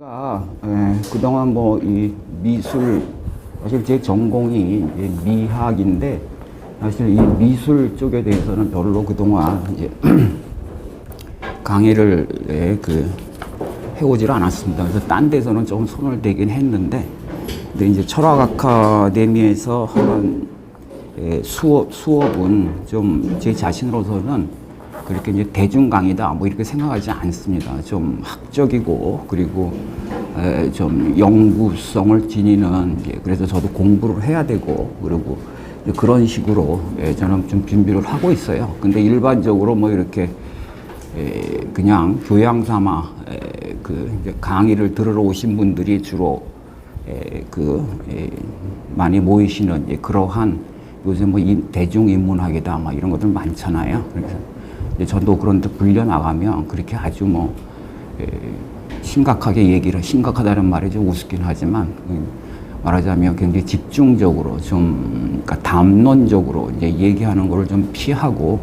제가 에, 그동안 뭐 이 미술 사실 제 전공이 미학인데 사실 이 미술 쪽에 대해서는 별로 그동안 이제 강의를 예, 그 해오질 않았습니다. 그래서 딴 데서는 좀 손을 대긴 했는데 근데 이제 철학 아카데미에서 하는 예, 수업 수업은 좀 제 자신으로서는 그렇게 이제 대중 강의다 뭐 이렇게 생각하지 않습니다. 좀 학적이고 그리고 에, 좀 연구성을 지니는 예, 그래서 저도 공부를 해야 되고 그리고 그런 식으로 예, 저는 좀 준비를 하고 있어요. 근데 일반적으로 뭐 이렇게 에, 그냥 교양 삼아 에, 그 강의를 들으러 오신 분들이 주로 에, 그 에, 많이 모이시는 그러한 요새 뭐 이- 대중 인문학이다 막 이런 것들 많잖아요. 그래서 저도 그런 데 불려 나가면 그렇게 아주 뭐 에, 심각하게 얘기를 심각하다는 말이 좀 우습긴 하지만 음, 말하자면 굉장히 집중적으로 좀 그러니까 담론적으로 이제 얘기하는 거를 좀 피하고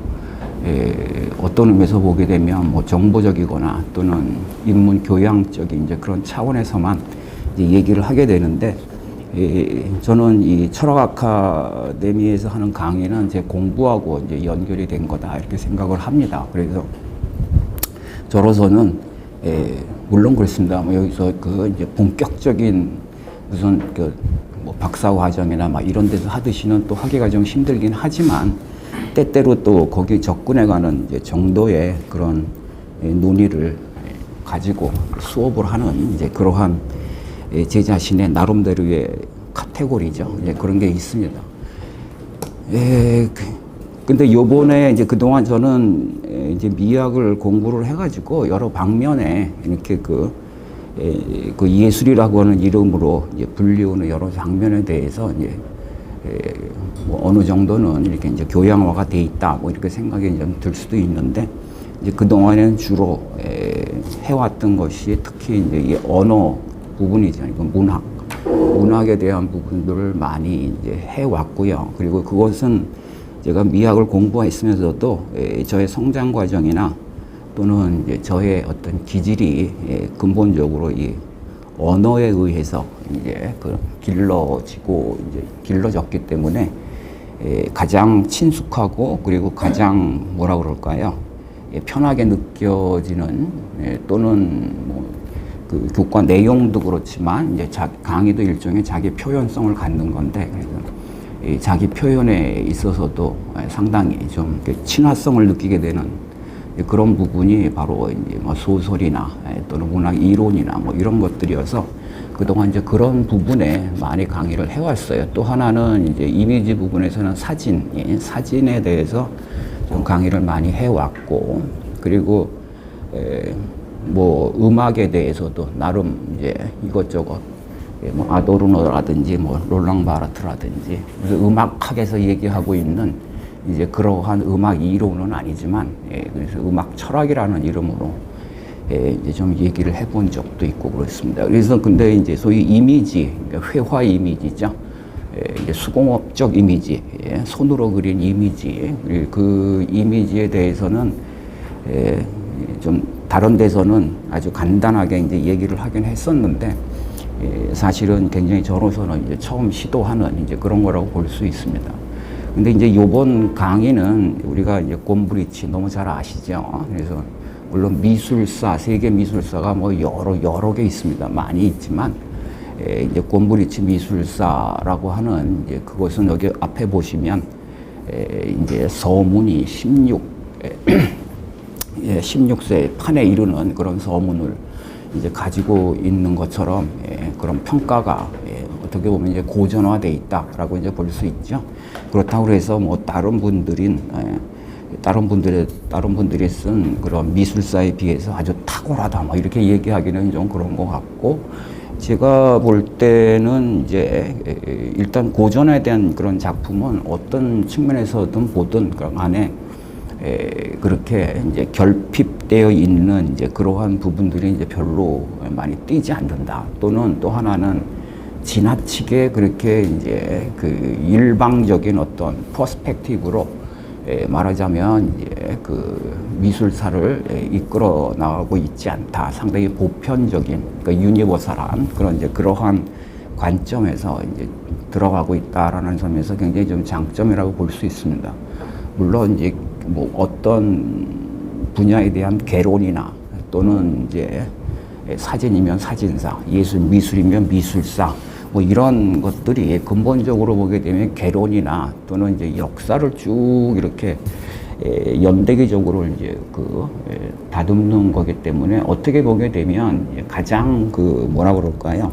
에, 어떤 의미에서 보게 되면 뭐 정보적이거나 또는 인문 교양적인 이제 그런 차원에서만 이제 얘기를 하게 되는데 에, 저는 이 철학 아카데미에서 하는 강의는 제 공부하고 이제 연결이 된 거다 이렇게 생각을 합니다. 그래서 저로서는 에, 물론 그렇습니다. 뭐 여기서 그 이제 본격적인 무슨 그 뭐 박사 과정이나 막 이런 데서 하듯이는 또 하기가 좀 힘들긴 하지만 때때로 또 거기 접근해가는 이제 정도의 그런 에, 논의를 가지고 수업을 하는 이제 그러한 에, 제 자신의 나름대로의 카테고리죠. 이제 그런 게 있습니다. 예, 그- 근데 요번에 이제 그동안 저는 에, 이제 미학을 공부를 해가지고 여러 방면에 이렇게 그, 에, 그 예술이라고 하는 이름으로 이제 불리우는 여러 장면에 대해서 이제 에, 뭐 어느 정도는 이렇게 이제 교양화가 돼 있다 뭐 이렇게 생각이 좀 들 수도 있는데 이제 그동안에는 주로 에, 해왔던 것이 특히 이제 이 언어 부분이죠. 이거 문학. 문학에 대한 부분들을 많이 이제 해왔고요. 그리고 그것은 제가 미학을 공부했으면서도 에, 저의 성장 과정이나 또는 이제 저의 어떤 기질이 예, 근본적으로 이 언어에 의해서 이제 그 길러지고 이제 길러졌기 때문에 예, 가장 친숙하고 그리고 가장 뭐라 그럴까요? 예, 편하게 느껴지는 예, 또는 뭐 그 교과 내용도 그렇지만 이제 자, 강의도 일종의 자기 표현성을 갖는 건데 이 자기 표현에 있어서도 예, 상당히 좀 친화성을 느끼게 되는 예, 그런 부분이 바로 이제 뭐 소설이나 예, 또는 문학 이론이나 뭐 이런 것들이어서 그동안 이제 그런 부분에 많이 강의를 해왔어요. 또 하나는 이제 이미지 부분에서는 사진, 예, 사진에 대해서 좀 강의를 많이 해왔고 그리고 에, 뭐 음악에 대해서도 나름 이제 이것저것 예, 뭐 아도르노라든지 뭐 롤랑 바르트라든지 그래서 음악학에서 얘기하고 있는 이제 그러한 음악 이론은 아니지만 예, 그래서 음악 철학이라는 이름으로 예, 이제 좀 얘기를 해본 적도 있고 그렇습니다. 그래서 근데 이제 소위 이미지, 그러니까 회화 이미지죠. 예, 이제 수공업적 이미지, 예, 손으로 그린 이미지, 예, 그 이미지에 대해서는 예, 좀 다른 데서는 아주 간단하게 이제 얘기를 하긴 했었는데 예, 사실은 굉장히 저로서는 이제 처음 시도하는 이제 그런 거라고 볼 수 있습니다. 근데 이제 요번 강의는 우리가 이제 곰브리치 너무 잘 아시죠? 그래서 물론 미술사, 세계 미술사가 뭐 여러, 여러 개 있습니다. 많이 있지만, 에, 이제 곰브리치 미술사라고 하는 이제 그것은 여기 앞에 보시면, 에, 이제 서문이 16, 예, 16세 판에 이르는 그런 서문을 이제 가지고 있는 것처럼 예, 그런 평가가 예, 어떻게 보면 이제 고전화돼 있다라고 이제 볼 수 있죠. 그렇다고 해서 뭐 다른 분들인 예, 다른 분들의 다른 분들이 쓴 그런 미술사에 비해서 아주 탁월하다 뭐 이렇게 얘기하기는 좀 그런 것 같고 제가 볼 때는 이제 에, 일단 고전에 대한 그런 작품은 어떤 측면에서든 보든 그 안에 에, 그렇게 이제 결핍되어 있는 이제 그러한 부분들이 이제 별로 많이 띄지 않는다. 또는 또 하나는 지나치게 그렇게 이제 그 일방적인 어떤 퍼스펙티브로 에, 말하자면 이제 그 미술사를 에, 이끌어 나가고 있지 않다. 상당히 보편적인 그러니까 유니버설한 그런 이제 그러한 관점에서 이제 들어가고 있다라는 점에서 굉장히 좀 장점이라고 볼 수 있습니다. 물론 이제 뭐 어떤 분야에 대한 개론이나 또는 이제 사진이면 사진사, 예술 미술이면 미술사 뭐 이런 것들이 근본적으로 보게 되면 개론이나 또는 이제 역사를 쭉 이렇게 에, 연대기적으로 이제 그 에, 다듬는 거기 때문에 어떻게 보게 되면 가장 그 뭐라 그럴까요?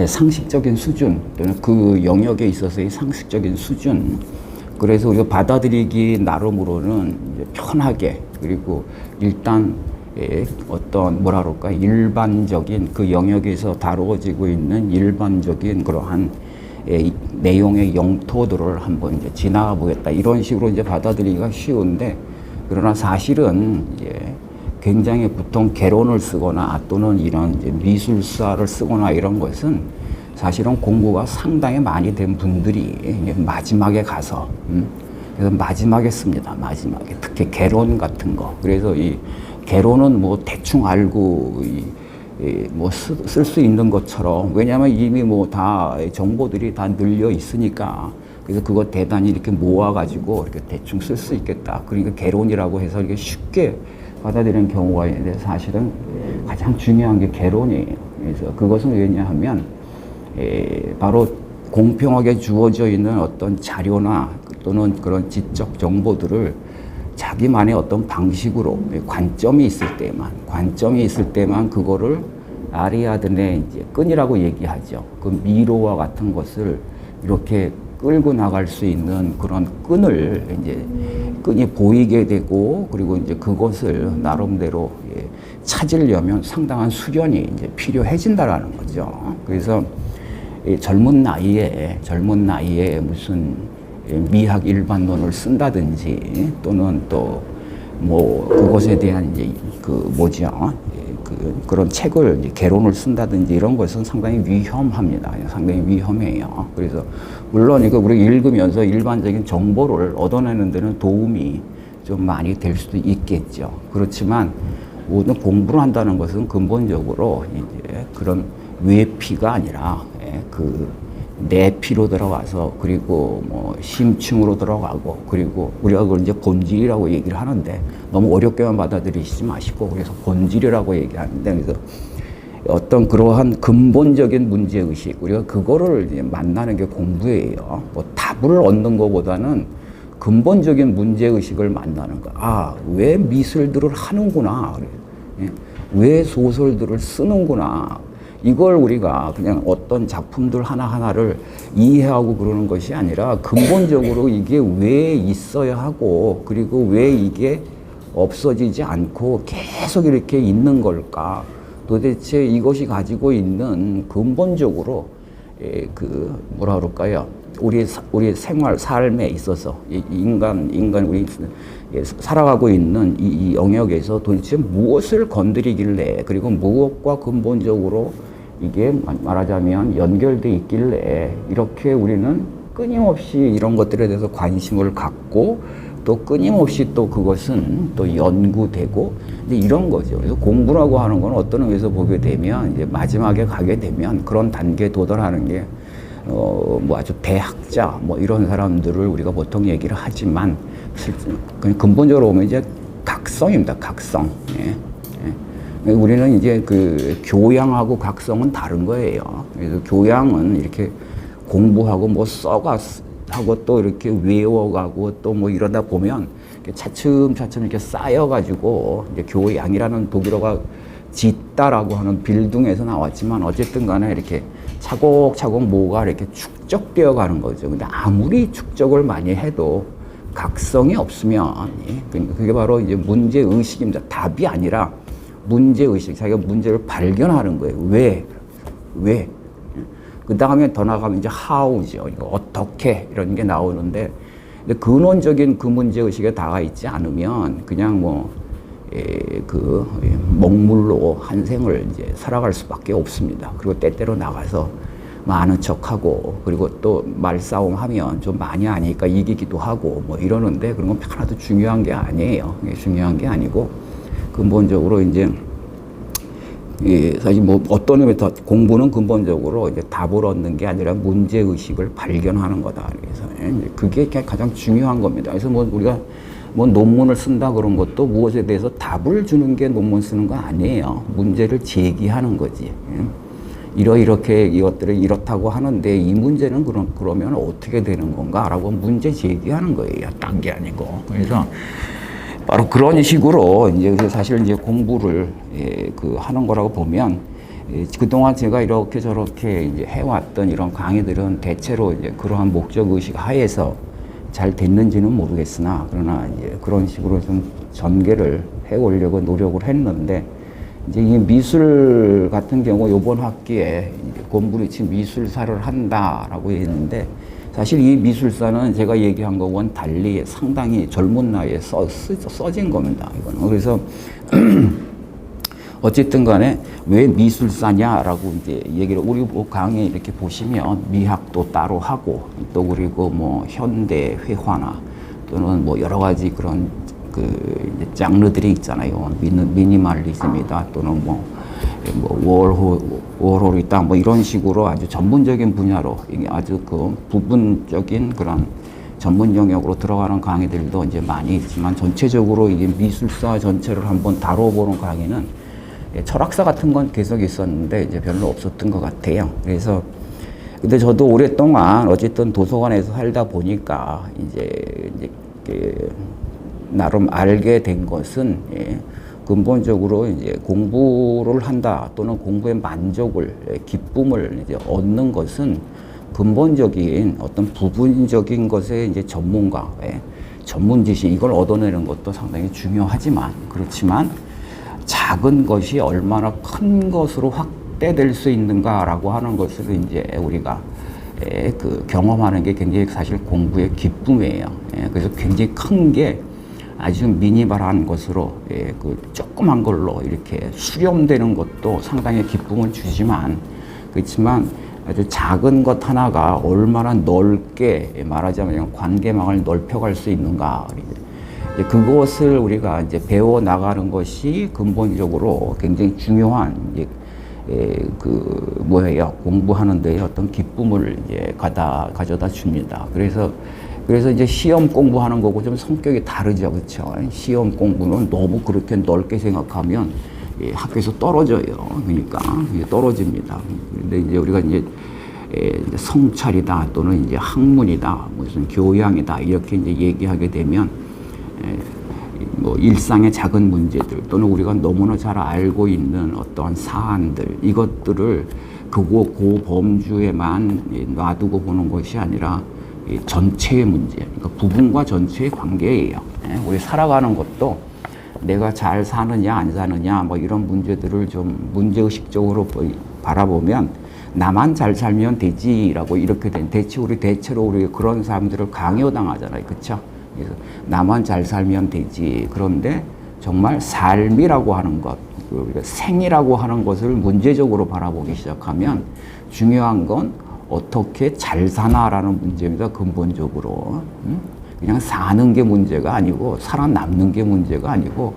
예, 상식적인 수준 또는 그 영역에 있어서의 상식적인 수준 그래서 우리가 받아들이기 나름으로는 편하게 그리고 일단 예, 어떤 뭐라 그럴까? 일반적인 그 영역에서 다루어지고 있는 일반적인 그러한 예, 이 내용의 영토들을 한번 이제 지나가 보겠다. 이런 식으로 이제 받아들이기가 쉬운데 그러나 사실은 굉장히 보통 개론을 쓰거나 또는 이런 미술사를 쓰거나 이런 것은 사실은 공부가 상당히 많이 된 분들이 마지막에 가서 음, 그래서 마지막에 씁니다. 마지막에 특히 개론 같은 거. 그래서 이 개론은 뭐 대충 알고 뭐 쓸 수 있는 것처럼 왜냐하면 이미 뭐 다 정보들이 다 늘려 있으니까 그래서 그거 대단히 이렇게 모아가지고 이렇게 대충 쓸 수 있겠다. 그러니까 개론이라고 해서 이렇게 쉽게 받아들이는 경우가 있는데 사실은 가장 중요한 게 개론이에요. 그래서 그것은 왜냐하면 에, 바로 공평하게 주어져 있는 어떤 자료나 또는 그런 지적 정보들을 자기만의 어떤 방식으로 관점이 있을 때만 관점이 있을 때만 그거를 아리아드네 이제 끈이라고 얘기하죠. 그 미로와 같은 것을 이렇게 끌고 나갈 수 있는 그런 끈을 이제 끈이 보이게 되고 그리고 이제 그것을 나름대로 예, 찾으려면 상당한 수련이 이제 필요해진다라는 거죠. 그래서 이 젊은 나이에 젊은 나이에 무슨 미학 일반론을 쓴다든지 또는 또 뭐 그것에 대한 이제 그 뭐죠 그 그런 책을 이제 개론을 쓴다든지 이런 것은 상당히 위험합니다. 상당히 위험해요. 그래서 물론 이거 우리 읽으면서 일반적인 정보를 얻어내는 데는 도움이 좀 많이 될 수도 있겠죠. 그렇지만 모든 공부를 한다는 것은 근본적으로 이제 그런 외피가 아니라 예, 그 내피로 들어가서 그리고 뭐 심층으로 들어가고 그리고 우리가 그걸 이제 본질이라고 얘기를 하는데 너무 어렵게만 받아들이시지 마시고 그래서 본질이라고 얘기하는데 그래서 어떤 그러한 근본적인 문제 의식 우리가 그거를 이제 만나는 게 공부예요. 뭐 답을 얻는 것보다는 근본적인 문제 의식을 만나는 거. 아, 왜 미술들을 하는구나. 예? 왜 소설들을 쓰는구나. 이걸 우리가 그냥 어떤 작품들 하나하나를 이해하고 그러는 것이 아니라 근본적으로 이게 왜 있어야 하고 그리고 왜 이게 없어지지 않고 계속 이렇게 있는 걸까? 도대체 이것이 가지고 있는 근본적으로 예, 그 뭐라 그럴까요? 우리 사- 우리 생활 삶에 있어서 이 인간 인간 우리 예, 살아가고 있는 이, 이 영역에서 도대체 무엇을 건드리길래 그리고 무엇과 근본적으로 이게 마- 말하자면 연결돼 있길래 이렇게 우리는 끊임없이 이런 것들에 대해서 관심을 갖고 또 끊임없이 또 그것은 또 연구되고 이제 이런 거죠. 그래서 공부라고 하는 건 어떤 의미에서 보게 되면 이제 마지막에 가게 되면 그런 단계에 도달하는 게 어, 뭐 아주 대학자 뭐 이런 사람들을 우리가 보통 얘기를 하지만 실제 근본적으로 보면 이제 각성입니다. 각성. 예. 예. 우리는 이제 그 교양하고 각성은 다른 거예요. 그래서 교양은 이렇게 공부하고 뭐 써가 하고 또 이렇게 외워가고 또 뭐 이러다 보면 차츰차츰 이렇게 쌓여가지고 이제 교양이라는 독일어가 짓다라고 하는 빌둥에서 나왔지만 어쨌든 간에 이렇게 차곡차곡 뭐가 이렇게 축적되어 가는 거죠. 근데 아무리 축적을 많이 해도 각성이 없으면 예, 그러니까 그게 바로 이제 문제 의식입니다. 답이 아니라 문제 의식. 자기가 문제를 발견하는 거예요. 왜? 왜? 그 다음에 더 나가면 이제 how죠. 이거 어떻게 이런 게 나오는데 근데 근원적인 그 문제 의식에 다가 있지 않으면 그냥 뭐 예, 그 예, 먹물로 한 생을 이제 살아갈 수밖에 없습니다. 그리고 때때로 나가서 많은 척하고 그리고 또 말싸움 하면 좀 많이 아니까 이기기도 하고 뭐 이러는데 그런 건 하나도 중요한 게 아니에요. 중요한 게 아니고 근본적으로 이제 예, 사실 뭐 어떤 의미에 더 공부는 근본적으로 이제 답을 얻는 게 아니라 문제 의식을 발견하는 거다. 그래서 예, 그게 가장 중요한 겁니다. 그래서 뭐 우리가 뭐 논문을 쓴다 그런 것도 무엇에 대해서 답을 주는 게 논문 쓰는 거 아니에요. 문제를 제기하는 거지. 예. 이러 이렇게 이것들을 이렇다고 하는데 이 문제는 그럼 그러면 어떻게 되는 건가라고 문제 제기하는 거예요. 딴 게 아니고. 그래서 바로 그런 식으로 이제 사실 이제 공부를 예, 그 하는 거라고 보면 예, 그동안 제가 이렇게 저렇게 이제 해왔던 이런 강의들은 대체로 이제 그러한 목적 의식 하에서 잘 됐는지는 모르겠으나 그러나 이제 그런 식으로 좀 전개를 해 오려고 노력을 했는데 이제 이 미술 같은 경우 요번 학기에 이제 곰브리치 미술사를 한다라고 했는데 사실 이 미술사는 제가 얘기한 거와는 달리 상당히 젊은 나이에 써, 쓰, 써진 겁니다. 이거는. 그래서 어쨌든 간에 왜 미술사냐라고 이제 얘기를 우리 뭐 강의 이렇게 보시면 미학도 따로 하고 또 그리고 뭐 현대 회화나 또는 뭐 여러 가지 그런 그 장르들이 있잖아요. 미니, 미니멀리즘이다 또는 뭐, 뭐 월호 월홀이다 뭐 이런 식으로 아주 전문적인 분야로 아주 그 부분적인 그런 전문 영역으로 들어가는 강의들도 이제 많이 있지만 전체적으로 이게 미술사 전체를 한번 다뤄보는 강의는 예, 철학사 같은 건 계속 있었는데 이제 별로 없었던 것 같아요. 그래서 근데 저도 오랫동안 어쨌든 도서관에서 살다 보니까 이제 이제 그 나름 알게 된 것은 예, 근본적으로 이제 공부를 한다 또는 공부의 만족을 예, 기쁨을 이제 얻는 것은 근본적인 어떤 부분적인 것에 이제 전문가, 예, 전문 지식 이걸 얻어내는 것도 상당히 중요하지만 그렇지만 작은 것이 얼마나 큰 것으로 확대될 수 있는가라고 하는 것을 이제 우리가 예, 그 경험하는 게 굉장히 사실 공부의 기쁨이에요. 예, 그래서 굉장히 큰 게 아주 미니멀한 것으로 예, 그 조그만 걸로 이렇게 수렴되는 것도 상당히 기쁨을 주지만 그렇지만 아주 작은 것 하나가 얼마나 넓게 말하자면 관계망을 넓혀갈 수 있는가 그것을 우리가 이제 배워 나가는 것이 근본적으로 굉장히 중요한 에, 그 뭐예요 공부하는 데 어떤 기쁨을 이제 가다 가져다 줍니다. 그래서 그래서 이제 시험 공부하는 거고 좀 성격이 다르죠, 그렇죠? 시험 공부는 너무 그렇게 넓게 생각하면 예, 학교에서 떨어져요. 그러니까 이게 떨어집니다. 근데 이제 우리가 이제 에, 이제 성찰이다 또는 이제 학문이다 무슨 교양이다 이렇게 이제 얘기하게 되면 에, 뭐 일상의 작은 문제들 또는 우리가 너무나 잘 알고 있는 어떠한 사안들 이것들을 그거 그 범주에만 이 놔두고 보는 것이 아니라 이 전체의 문제, 그러니까 부분과 전체의 관계예요. 예, 우리 살아가는 것도 내가 잘 사느냐 안 사느냐 뭐 이런 문제들을 좀 문제의식적으로 보- 바라보면 나만 잘 살면 되지라고 이렇게 된 대체 우리 대체로 우리 그런 사람들을 강요당하잖아요, 그렇죠? 그래서 나만 잘 살면 되지. 그런데 정말 삶이라고 하는 것, 생이라고 하는 것을 문제적으로 바라보기 시작하면 중요한 건 어떻게 잘 사나라는 문제입니다. 근본적으로. 음? 그냥 사는 게 문제가 아니고 살아남는 게 문제가 아니고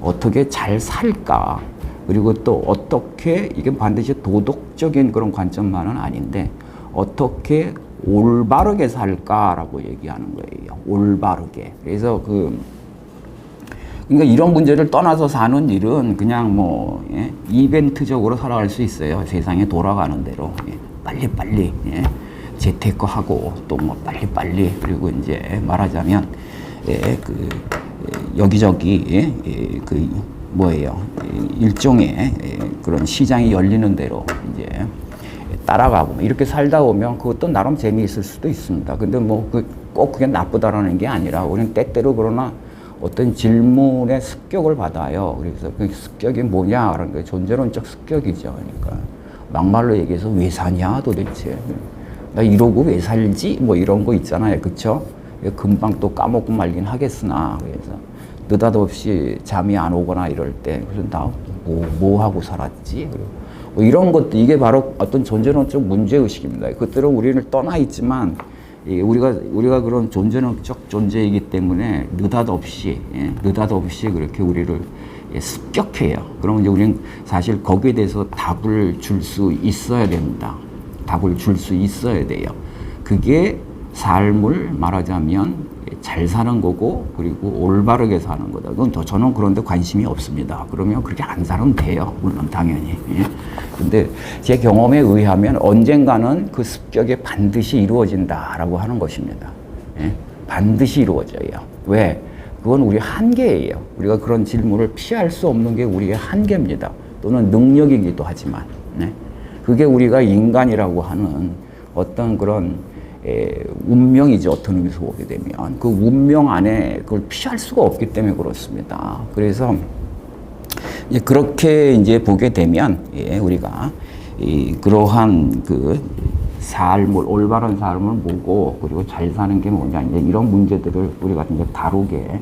어떻게 잘 살까. 그리고 또 어떻게 이게 반드시 도덕적인 그런 관점만은 아닌데 어떻게 올바르게 살까라고 얘기하는 거예요. 올바르게. 그래서 그 그러니까 이런 문제를 떠나서 사는 일은 그냥 뭐 예, 이벤트적으로 살아갈 수 있어요. 세상에 돌아가는 대로 예, 빨리 빨리 예, 재테크하고 또 뭐 빨리 빨리 그리고 이제 말하자면 예, 그 예, 여기저기 예, 예, 그 뭐예요 예, 일종의 예, 그런 시장이 열리는 대로 이제 따라가고 뭐 이렇게 살다 보면 그것도 나름 재미있을 수도 있습니다. 근데 뭐꼭 그게 나쁘다라는 게 아니라 우리는 때때로 그러나 어떤 질문의 습격을 받아요. 그래서 그 습격이 뭐냐라는 게 존재론적 습격이죠. 그러니까 막말로 얘기해서 왜 사냐 도대체 나 이러고 왜 살지 뭐 이런 거 있잖아요. 그쵸? 금방 또 까먹고 말긴 하겠으나 그래서 느닷없이 잠이 안 오거나 이럴 때 그래서 나뭐 뭐 하고 살았지 뭐 이런 것도 이게 바로 어떤 존재론적 문제의식입니다. 그것들은 우리를 떠나 있지만 이 우리가 우리가 그런 존재론적 존재이기 때문에 느닷없이 예, 느닷없이 그렇게 우리를 예, 습격해요. 그러면 이제 우리는 사실 거기에 대해서 답을 줄 수 있어야 됩니다. 답을 줄 수 있어야 돼요. 그게 삶을 말하자면 잘 사는 거고 그리고 올바르게 사는 거다. 그건 더 저는 그런데 관심이 없습니다. 그러면 그렇게 안 살면 돼요. 물론 당연히. 예. 근데 제 경험에 의하면 언젠가는 그 습격이 반드시 이루어진다라고 하는 것입니다. 예. 반드시 이루어져요. 왜? 그건 우리 한계예요. 우리가 그런 질문을 피할 수 없는 게 우리의 한계입니다. 또는 능력이기도 하지만. 네. 그게 우리가 인간이라고 하는 어떤 그런 에, 운명이죠. 어떤 의미에서 보게 되면. 그 운명 안에 그걸 피할 수가 없기 때문에 그렇습니다. 그래서 이제 그렇게 이제 보게 되면 예, 우리가 이 그러한 그 삶을 올바른 삶을 보고 그리고 잘 사는 게 뭐냐 이제 이런 문제들을 우리가 이제 다루게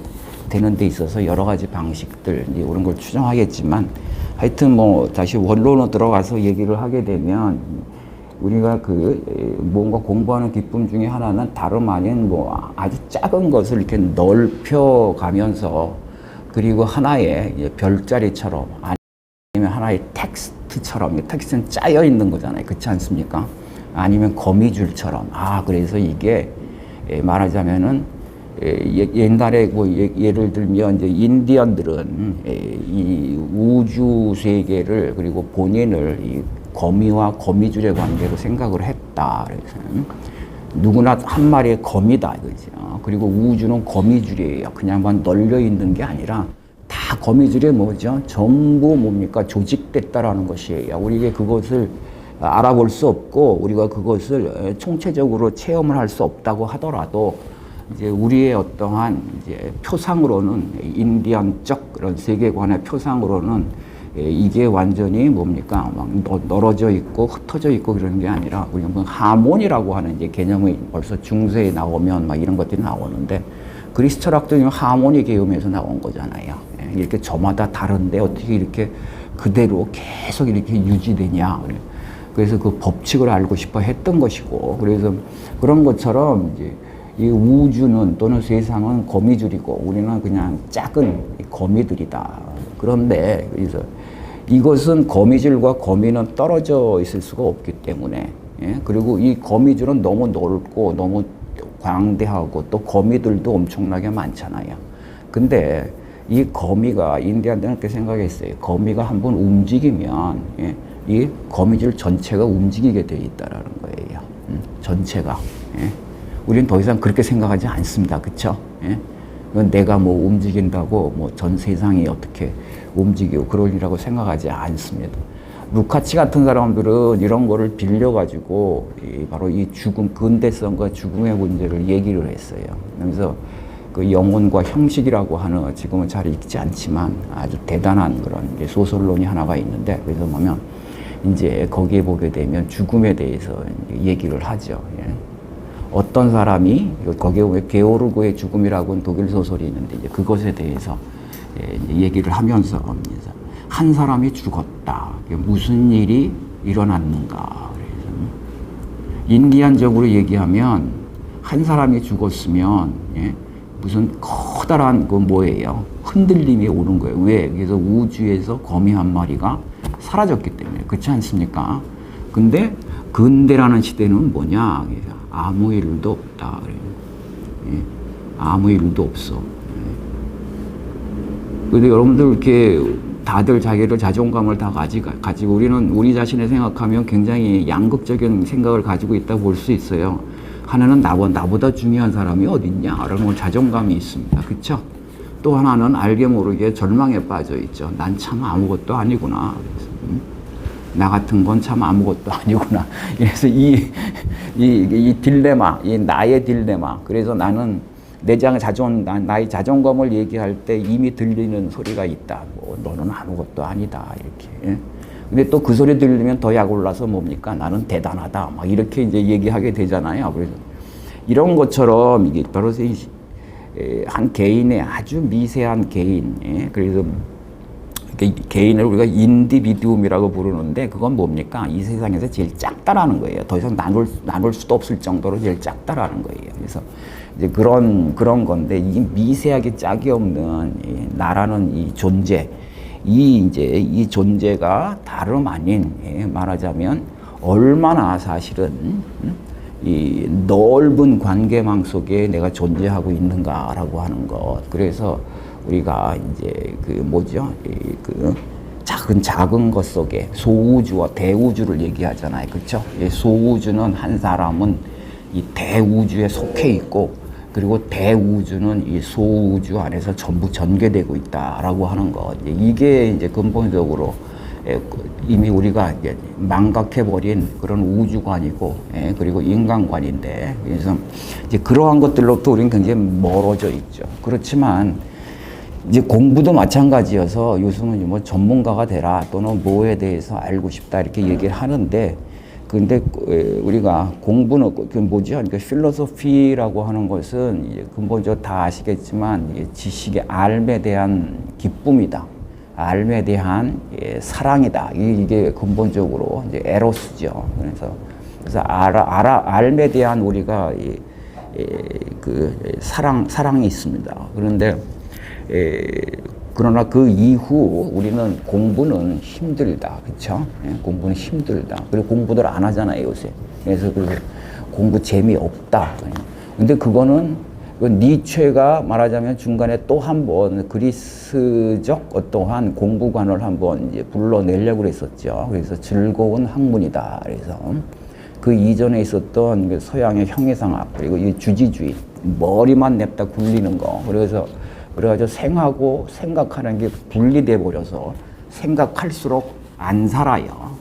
되는 데 있어서 여러 가지 방식들 이제 이런 걸 추정하겠지만 하여튼 뭐 다시 원론으로 들어가서 얘기를 하게 되면 우리가 그 에, 뭔가 공부하는 기쁨 중에 하나는 다름 아닌 뭐 아주 작은 것을 이렇게 넓혀 가면서 그리고 하나의 별자리처럼 아니면 하나의 텍스트처럼 이 텍스트는 짜여 있는 거잖아요. 그렇지 않습니까? 아니면 거미줄처럼 아 그래서 이게 예, 말하자면은 예, 예- 옛날에 뭐 예, 예를 들면 이제 인디언들은 예, 이 우주 세계를 그리고 본인을 이 거미와 거미줄의 관계로 생각을 했다. 그래서 음, 누구나 한 마리의 거미다 이거죠. 그리고 우주는 거미줄이에요. 그냥만 널려 있는 게 아니라 다 거미줄이 뭐죠? 전부 뭡니까? 조직됐다라는 것이에요. 우리에게 그것을 알아볼 수 없고 우리가 그것을 총체적으로 체험을 할 수 없다고 하더라도 이제 우리의 어떠한 이제 표상으로는 인디언적 그런 세계관의 표상으로는 예, 이게 완전히 뭡니까 막 너- 널어져 있고 흩어져 있고 그러는 게 아니라 우리가 뭐 하모니라고 하는 이제 개념이 벌써 중세에 나오면 막 이런 것들이 나오는데 그리스 철학도 이 하모니 개념에서 나온 거잖아요. 예, 이렇게 저마다 다른데 어떻게 이렇게 그대로 계속 이렇게 유지되냐. 그래. 그래서 그 법칙을 알고 싶어 했던 것이고 그래서 그런 것처럼 이제 이 우주는 또는 세상은 거미줄이고 우리는 그냥 작은 거미들이다. 그런데 그래서 이것은 거미줄과 거미는 떨어져 있을 수가 없기 때문에 예? 그리고 이 거미줄은 너무 넓고 너무 광대하고 또 거미들도 엄청나게 많잖아요. 근데 이 거미가 인디안들은 그렇게 생각했어요. 거미가 한번 움직이면 예, 이 거미줄 전체가 움직이게 돼 있다라는 거예요. 음, 전체가. 예. 우리는 더 이상 그렇게 생각하지 않습니다. 그렇죠? 예? 내가 뭐 움직인다고 뭐 전 세상이 어떻게 움직이고 그러리라고 생각하지 않습니다. 루카치 같은 사람들은 이런 거를 빌려가지고 이 바로 이 죽음, 근대성과 죽음의 문제를 얘기를 했어요. 그래서 그 영혼과 형식이라고 하는 지금은 잘 읽지 않지만 아주 대단한 그런 소설론이 하나가 있는데 그래서 보면 이제 거기에 보게 되면 죽음에 대해서 얘기를 하죠. 예. 어떤 사람이 거기에 보면 게오르고의 죽음이라고 독일 소설이 있는데 이제 그것에 대해서 예, 얘기를 하면서 한 사람이 죽었다. 무슨 일이 일어났는가. 인디안적으로 얘기하면 한 사람이 죽었으면 예, 무슨 커다란 그 뭐예요? 흔들림이 오는 거예요. 왜? 그래서 우주에서 거미 한 마리가 사라졌기 때문에 그렇지 않습니까? 근데 근대라는 시대는 뭐냐? 아무 일도 없다. 예, 아무 일도 없어. 근데 여러분들 이렇게 다들 자기를 자존감을 다 가지, 가지고 우리는 우리 자신을 생각하면 굉장히 양극적인 생각을 가지고 있다고 볼수 있어요. 하나는 나보다, 나보다 중요한 사람이 어딨냐? 라는 자존감이 있습니다. 그쵸? 또 하나는 알게 모르게 절망에 빠져 있죠. 난 참 아무것도 아니구나. 그래서, 음? 나 같은 건 참 아무것도 아니구나. 그래서 이, 이, 이 딜레마, 이 나의 딜레마. 그래서 나는 내 자, 자존, 나, 나의 자존감을 얘기할 때 이미 들리는 소리가 있다. 뭐, 너는 아무것도 아니다. 이렇게. 예? 근데 또 그 소리 들리면 더 약 올라서 뭡니까? 나는 대단하다. 막 이렇게 이제 얘기하게 되잖아요. 그래서 이런 것처럼 이게 바로 한 개인의 아주 미세한 개인. 예? 그래서 개- 개인을 우리가 인디비두움이라고 부르는데 그건 뭡니까? 이 세상에서 제일 작다라는 거예요. 더 이상 나눌 나눌 수도 없을 정도로 제일 작다라는 거예요. 그래서 이제 그런 그런 건데 이 미세하게 짝이 없는 이 나라는 이 존재, 이 이제 이 존재가 다름 아닌 예, 말하자면 얼마나 사실은 음, 이 넓은 관계망 속에 내가 존재하고 있는가라고 하는 것. 그래서 우리가 이제 그 뭐죠? 이그 작은 작은 것 속에 소우주와 대우주를 얘기하잖아요. 그렇죠? 이 소우주는 한 사람은 이 대우주에 속해 있고 그리고 대우주는 이 소우주 안에서 전부 전개되고 있다라고 하는 것. 이게 이제 근본적으로 예, 그 이미 우리가 이제 망각해버린 그런 우주관이고, 예, 그리고 인간관인데, 그래서 이제 그러한 것들로부터 우리는 굉장히 멀어져 있죠. 그렇지만, 이제 공부도 마찬가지여서 요즘은 뭐 전문가가 되라 또는 뭐에 대해서 알고 싶다 이렇게 얘기를 하는데, 근데 에, 우리가 공부는 그 뭐죠? 그러니까 필로소피라고 하는 것은 이제 근본적으로 다 아시겠지만 지식의 알에 대한 기쁨이다. 알에 대한 예, 사랑이다. 이- 이게 근본적으로 이제 에로스죠. 그래서 그래서 알아, 알아 알에 대한 우리가 그 사랑 사랑이 있습니다. 그런데 에, 그러나 그 이후 우리는 공부는 힘들다, 그렇죠? 공부는 힘들다. 그리고 공부들 안 하잖아요 요새. 그래서 그 공부 재미 없다. 근데 그거는 그 니체가 말하자면 중간에 또 한 번 그리스적 어떠한 공부관을 한번 이제 불러내려고 그랬었죠. 그래서 즐거운 학문이다. 그래서 그 이전에 있었던 그 서양의 형이상학 그리고 이 주지주의 머리만 냅다 굴리는 거. 그래서 그래가지고 생하고 생각하는 게 분리돼 버려서 생각할수록 안 살아요.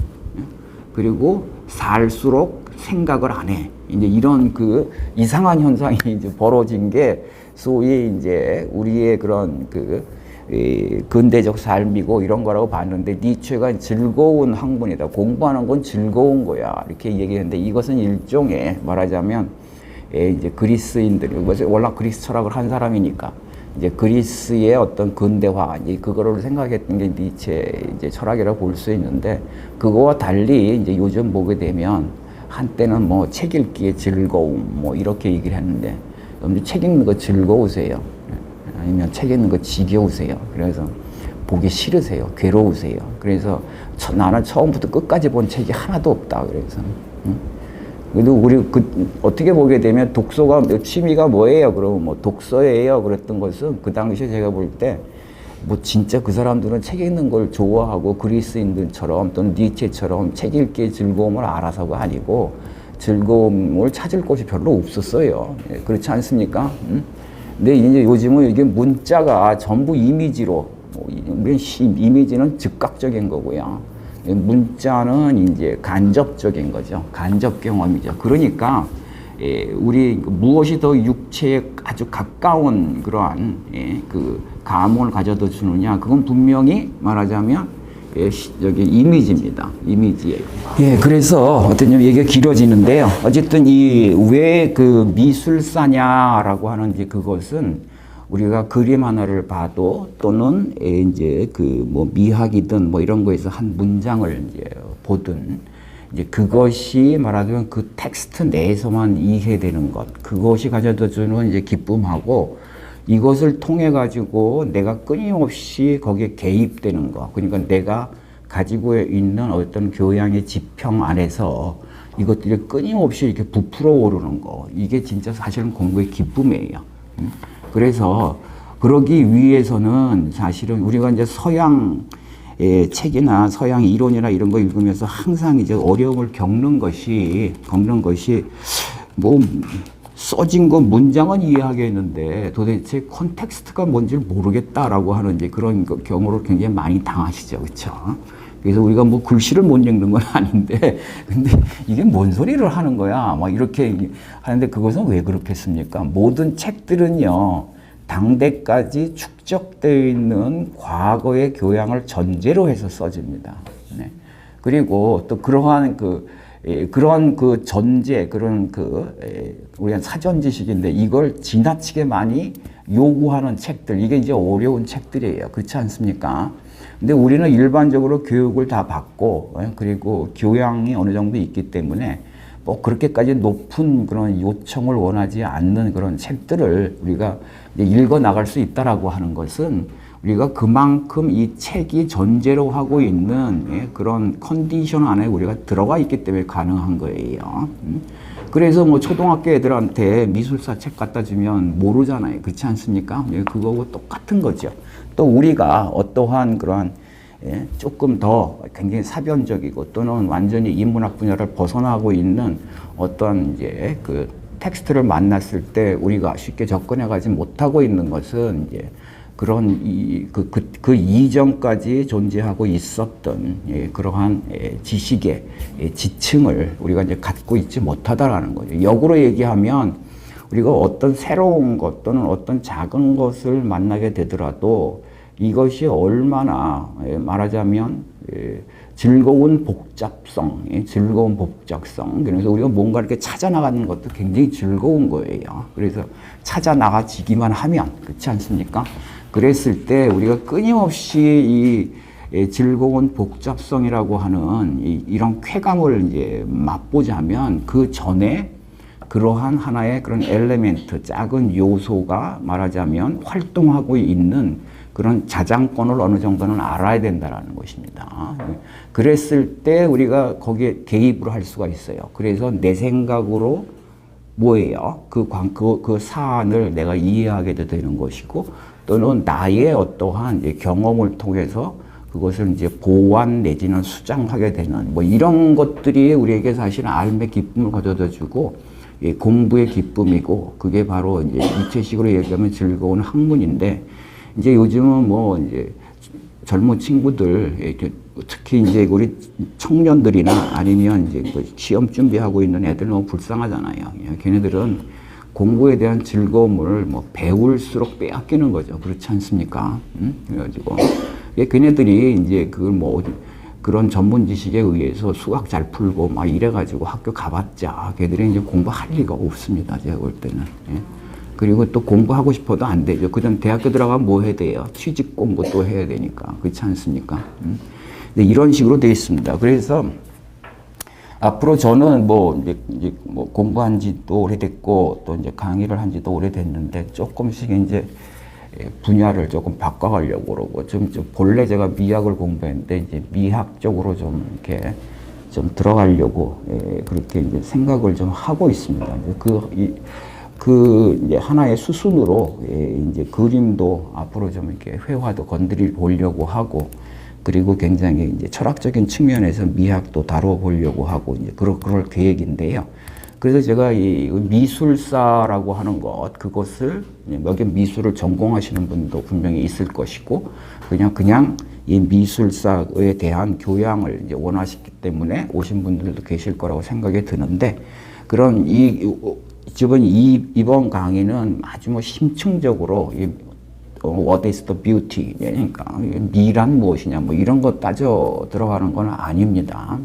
그리고 살수록 생각을 안 해. 이제 이런 그 이상한 현상이 이제 벌어진 게 소위 이제 우리의 그런 그이 근대적 삶이고 이런 거라고 봤는데 니체가 즐거운 학문이다. 공부하는 건 즐거운 거야. 이렇게 얘기했는데 이것은 일종의 말하자면 예, 이제 그리스인들이 워낙 그리스 철학을 한 사람이니까 이제 그리스의 어떤 근대화 이 그거를 생각했던 게 니체 이제 철학이라고 볼 수 있는데 그거와 달리 이제 요즘 보게 되면 한때는 뭐 책 읽기의 즐거움 뭐 이렇게 얘기를 했는데 여러분들 책 읽는 거 즐거우세요? 아니면 책 읽는 거 지겨우세요? 그래서 보기 싫으세요? 괴로우세요? 그래서 처- 나는 처음부터 끝까지 본 책이 하나도 없다. 그래서 응? 그래도 우리 그 어떻게 보게 되면 독서가 취미가 뭐예요? 그러면 뭐 독서예요. 그랬던 것은 그 당시에 제가 볼 때 뭐 진짜 그 사람들은 책 읽는 걸 좋아하고 그리스인들처럼 또는 니체처럼 책 읽기의 즐거움을 알아서가 아니고 즐거움을 찾을 곳이 별로 없었어요. 예, 그렇지 않습니까? 음? 근데 이제 요즘은 이게 문자가 전부 이미지로 뭐 이- 우리 시- 이미지는 즉각적인 거고요. 이 문자는 이제 간접적인 거죠. 간접 경험이죠. 그러니까 예, 우리 무엇이 더 육체에 아주 가까운 그러한 예, 그 감흥을 가져다 주느냐 그건 분명히 말하자면 예, 시- 여기 이미지입니다. 이미지예요. 예, 그래서 어떤 얘기가 길어지는데요. 어쨌든 이 왜 그 미술사냐라고 하는 이제 그것은 우리가 그림 하나를 봐도 또는 예, 이제 그 뭐 미학이든 뭐 이런 거에서 한 문장을 이제 보든 이제 그것이 말하자면 그 텍스트 내에서만 이해되는 것, 그것이 가져다 주는 이제 기쁨하고 이것을 통해 가지고 내가 끊임없이 거기에 개입되는 거. 그러니까 내가 가지고 있는 어떤 교양의 지평 안에서 이것들이 끊임없이 이렇게 부풀어 오르는 거. 이게 진짜 사실은 공부의 기쁨이에요. 음. 그래서 그러기 위해서는 사실은 우리가 이제 서양 의 책이나 서양 이론이나 이런 거 읽으면서 항상 이제 어려움을 겪는 것이 겪는 것이 뭐 써진 거 문장은 이해하겠는데 도대체 컨텍스트가 뭔지를 모르겠다라고 하는 이제 그런 거- 경우를 굉장히 많이 당하시죠, 그렇죠? 그래서 우리가 뭐 글씨를 못 읽는 건 아닌데, 근데 이게 뭔 소리를 하는 거야? 막 이렇게 하는데 그것은 왜 그렇겠습니까? 모든 책들은요, 당대까지 축적되어 있는 과거의 교양을 전제로 해서 써집니다. 네. 그리고 또 그러한 그 예, 그런 그 전제 그런 그 예, 우리가 사전 지식인데 이걸 지나치게 많이 요구하는 책들 이게 이제 어려운 책들이에요. 그렇지 않습니까? 근데 우리는 일반적으로 교육을 다 받고 예, 그리고 교양이 어느 정도 있기 때문에 뭐 그렇게까지 높은 그런 요청을 원하지 않는 그런 책들을 우리가 읽어 나갈 수 있다라고 하는 것은 우리가 그만큼 이 책이 전제로 하고 있는 예, 그런 컨디션 안에 우리가 들어가 있기 때문에 가능한 거예요. 음. 그래서 뭐 초등학교 애들한테 미술사 책 갖다 주면 모르잖아요. 그렇지 않습니까? 예, 그거하고 똑같은 거죠. 또 우리가 어떠한 그러한 예, 조금 더 굉장히 사변적이고 또는 완전히 인문학 분야를 벗어나고 있는 어떤 이제 그 텍스트를 만났을 때 우리가 쉽게 접근해 가지 못하고 있는 것은 이제 그런 이, 그, 그, 그 이전까지 존재하고 있었던 예, 그러한 예, 지식의 예, 지층을 우리가 이제 갖고 있지 못하다라는 거죠. 역으로 얘기하면 우리가 어떤 새로운 것 또는 어떤 작은 것을 만나게 되더라도 이것이 얼마나 예, 말하자면 예, 즐거운 복잡성, 예, 즐거운 복잡성. 그래서 우리가 뭔가 이렇게 찾아 나가는 것도 굉장히 즐거운 거예요. 그래서 찾아 나가지기만 하면 그렇지 않습니까? 그랬을 때 우리가 끊임없이 이 예, 즐거운 복잡성이라고 하는 이, 이런 쾌감을 이제 맛보자면 그 전에 그러한 하나의 그런 엘레멘트, 작은 요소가 말하자면 활동하고 있는 그런 자장권을 어느 정도는 알아야 된다라는 것입니다. 그랬을 때 우리가 거기에 개입을 할 수가 있어요. 그래서 내 생각으로 뭐예요? 그, 관, 그, 그 사안을 내가 이해하게 되는 것이고 또는 나의 어떠한 경험을 통해서 그것을 이제 보완 내지는 수장하게 되는 뭐 이런 것들이 우리에게 사실 삶의 기쁨을 가져다 주고 예, 공부의 기쁨이고 그게 바로 이제 이체식으로 얘기하면 즐거운 학문인데 이제 요즘은 뭐 이제 젊은 친구들 특히 이제 우리 청년들이나 아니면 이제 그 시험 준비하고 있는 애들 너무 불쌍하잖아요. 예, 걔네들은 공부에 대한 즐거움을 뭐 배울수록 빼앗기는 거죠. 그렇지 않습니까? 음? 그래가지고 예, 걔네들이 이제 그걸 뭐 그런 전문 지식에 의해서 수학 잘 풀고 막 이래가지고 학교 가봤자 걔들이 이제 공부할 리가 없습니다. 제가 볼 때는. 예. 그리고 또 공부하고 싶어도 안 되죠. 그다음 대학교 들어가면 뭐 해야 돼요? 취직 공부 또 해야 되니까. 그렇지 않습니까? 음. 근데 이런 식으로 돼 있습니다. 그래서 앞으로 저는 뭐 이제, 이제 뭐 공부한 지도 오래됐고 또 이제 강의를 한 지도 오래됐는데 조금씩 이제 예, 분야를 조금 바꿔가려고 그러고 좀, 좀 본래 제가 미학을 공부했는데 이제 미학 쪽으로 좀 이렇게 좀 들어가려고 예, 그렇게 이제 생각을 좀 하고 있습니다. 그, 이, 그 이제 하나의 수순으로 예, 이제 그림도 앞으로 좀 이렇게 회화도 건드려 보려고 하고 그리고 굉장히 이제 철학적인 측면에서 미학도 다뤄 보려고 하고 이제 그럴, 그럴 계획인데요. 그래서 제가 이 미술사라고 하는 것, 그것을, 여기 미술을 전공하시는 분도 분명히 있을 것이고, 그냥, 그냥 이 미술사에 대한 교양을 원하시기 때문에 오신 분들도 계실 거라고 생각이 드는데, 그런 이, 지금 이, 이번 강의는 아주 뭐 심층적으로 이 어, what is the beauty? 그러니까 미란 무엇이냐 뭐 이런 거 따져 들어가는 건 아닙니다.